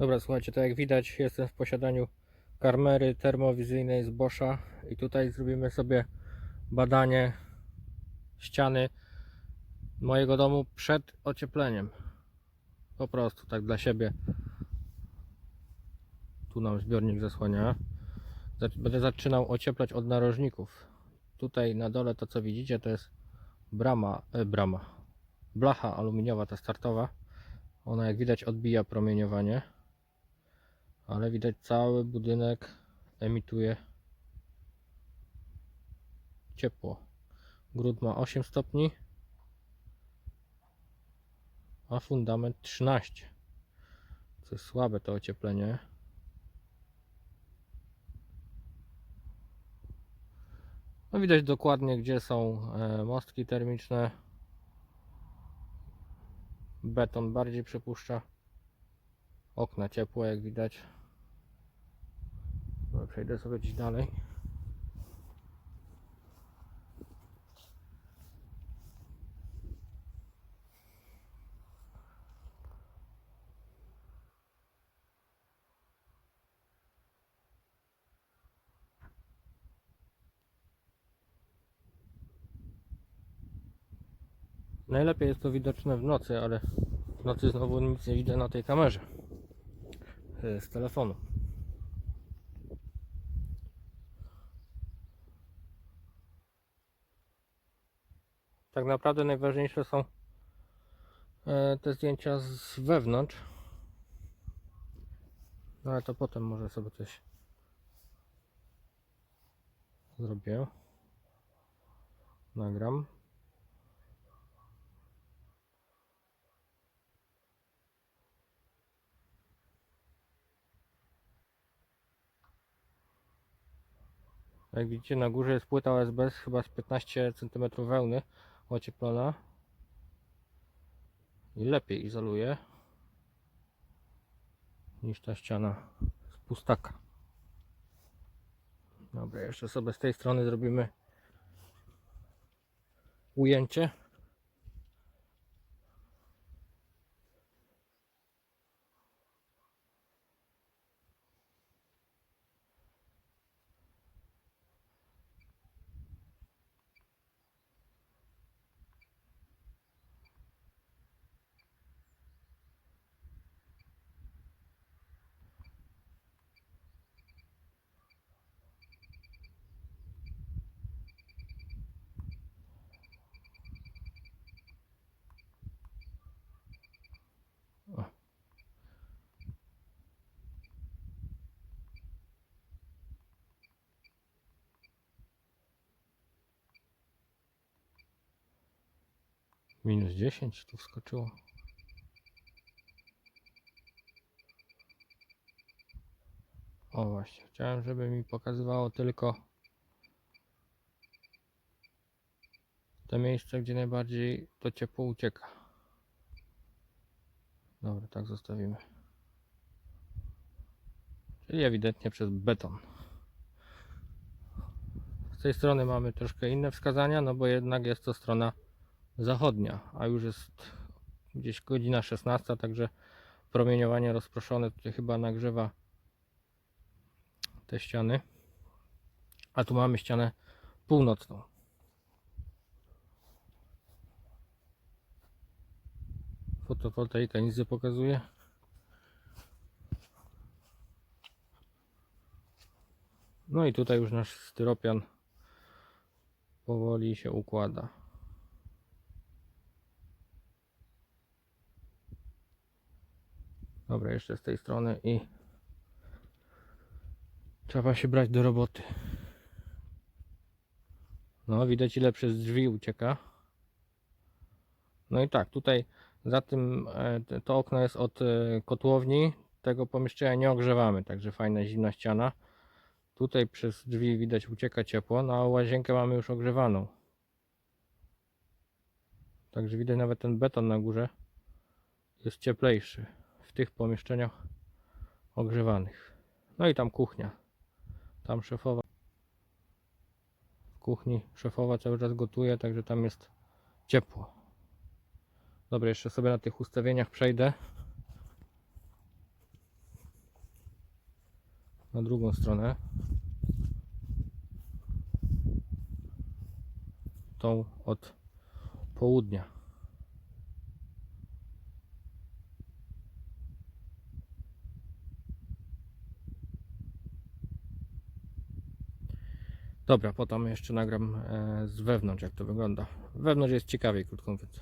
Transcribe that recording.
Dobra, słuchajcie, tak jak widać, jestem w posiadaniu karmery termowizyjnej z Boscha i tutaj zrobimy sobie badanie ściany mojego domu przed ociepleniem. Po prostu, tak dla siebie. Tu nam zbiornik zasłania. Będę zaczynał ocieplać od narożników. Tutaj na dole to co widzicie to jest brama, e, brama, blacha aluminiowa ta startowa. Ona jak widać odbija promieniowanie ale widać cały budynek emituje ciepło. Gród ma 8 stopni, a fundament 13. Co jest słabe to ocieplenie. No widać dokładnie gdzie są e, mostki termiczne. Beton bardziej przepuszcza. Okna ciepłe jak widać. Przejdę sobie gdzieś dalej. Najlepiej jest to widoczne w nocy, ale w nocy znowu nic nie widzę na tej kamerze e, z telefonu. Tak naprawdę najważniejsze są e, te zdjęcia z wewnątrz. No ale to potem może sobie coś zrobię. Nagram. Jak widzicie na górze jest płyta OSB z chyba z 15 cm wełny ocieplona i lepiej izoluje niż ta ściana z pustaka. Dobra, jeszcze sobie z tej strony zrobimy ujęcie. Minus 10 tu wskoczyło. O właśnie, chciałem, żeby mi pokazywało tylko te miejsca, gdzie najbardziej to ciepło ucieka. Dobra, tak zostawimy. Czyli ewidentnie przez beton. Z tej strony mamy troszkę inne wskazania, no bo jednak jest to strona zachodnia, a już jest gdzieś godzina 16, także promieniowanie rozproszone tutaj chyba nagrzewa te ściany. A tu mamy ścianę północną. Fotowoltaika nic nie pokazuje. No i tutaj już nasz styropian powoli się układa. Dobra, jeszcze z tej strony i trzeba się brać do roboty. No, widać ile przez drzwi ucieka. No i tak, tutaj za tym e, to okno jest od e, kotłowni. Tego pomieszczenia nie ogrzewamy, także fajna zimna ściana. Tutaj przez drzwi widać ucieka ciepło, no a łazienkę mamy już ogrzewaną. Także widać nawet ten beton na górze jest cieplejszy tych pomieszczeniach ogrzewanych. No i tam kuchnia. Tam szefowa w kuchni szefowa cały czas gotuje, także tam jest ciepło. Dobra, jeszcze sobie na tych ustawieniach przejdę. na drugą stronę. Tą od południa. Dobra, potem jeszcze nagram e, z wewnątrz jak to wygląda. Wewnątrz jest ciekawiej, krótko mówiąc.